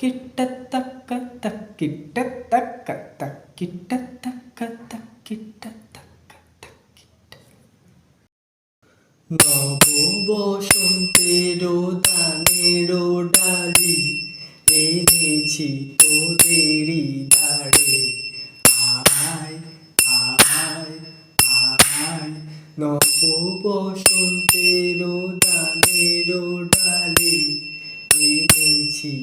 கிட்டத்தக்க தக்கிட்டத்தக்க தக்கிட்டத்தக்க தக்கிட்டத்தக்க தக்கிட்ட নব বসন্তের দানের ডালি এনেছি তোদেরই দাঁড়ে আয় আয় আয় নব বসন্তের দানের ডালি এনেছি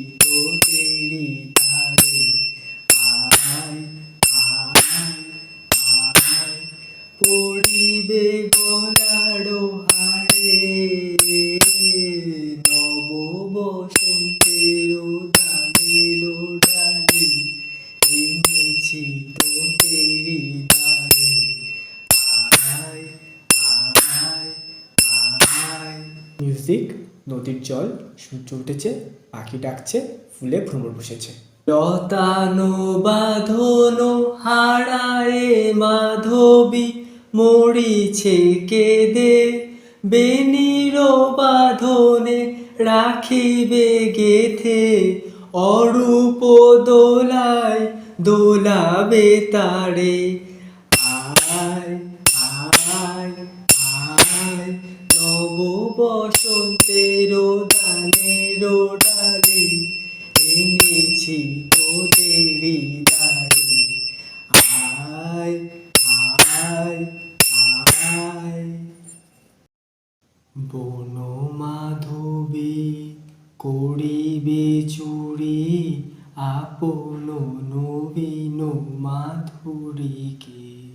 পড়িবে গলাড়ো হাড়ে। নব বসন্তের দানের ডালে এনেছি তোদেরই দাঁড়ে আয় আয় আয়। মিউজিক নদীর জল সূর্য উঠেছে পাখি ডাকছে ফুলে ভ্রমর বসেছে। লতানো বাঁধনো হারায়ে মাধবী মরিছে কেঁদে, বেনির বাঁধনে রাখিবে গেথে, অরূপ দোলায় দোলাবে তারে। আয় আয় আয়, নব বসন্তের দানের ডালে এনেছি তোদেরই দাঁড়ে আয় আয় আয়। বন মাধবী, করিবে চুরি, আপন নবীন মাধুরীকে।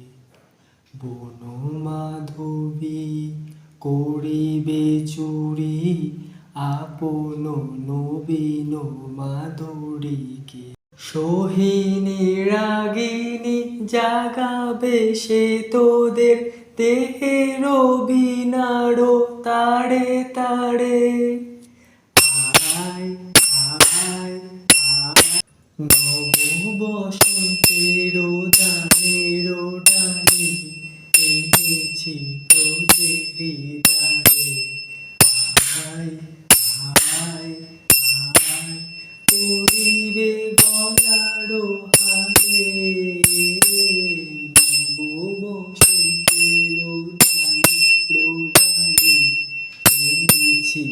বন মাধবী, করিবে চুরি, আপন নবীন মাধুরীকে। সোহিনী রাগিনী জাগাবে সে তোদের দেহে রবিনারো তাড়ে তাড়ে। বসন্তের দানের ডালে এনেছি তোদেরই দাঁড়ে আয় আয় আয়। করিবে কারও হাতে বসন্তের ডালে ডালে এনেছি